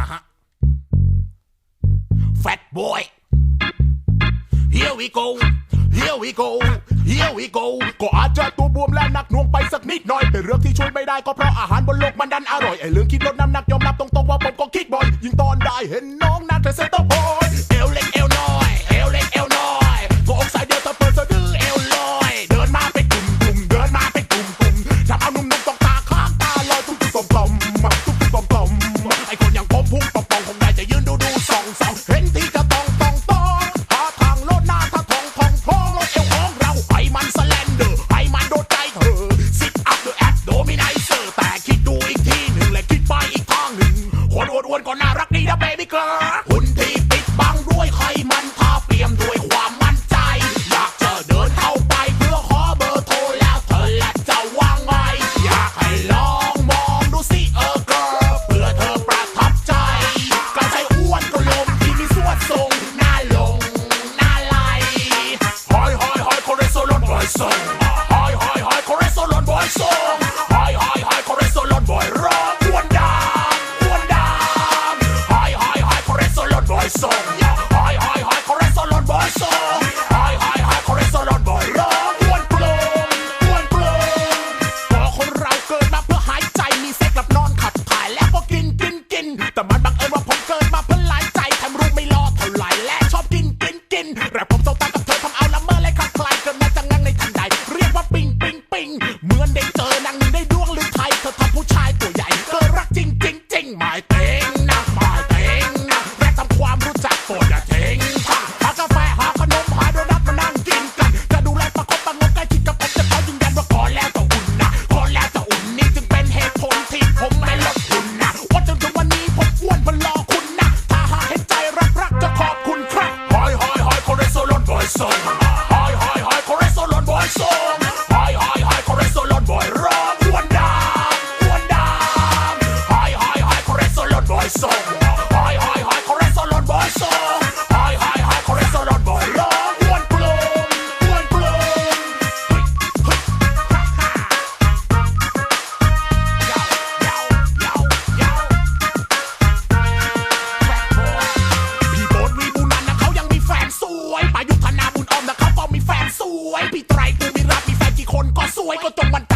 Uh huh. Fat boy. Here we go. Here we go Here we go ก็อาจจะตัวบวมและหนักหน่วงไปสักนิดหน่อย แต่เรื่องที่ช่วยไม่ได้ก็เพราะอาหารบนโลกมันดันอร่อย ไอ้เรื่องคิดลดน้ำหนักยอมรับตรงๆว่าผมก็คิดบ่อย ยิ่งตอนได้เห็นน้องนักเต่เซตเต วันเด็กเจอนางได้ดู I got to man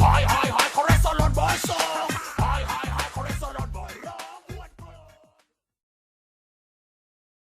high, high, high.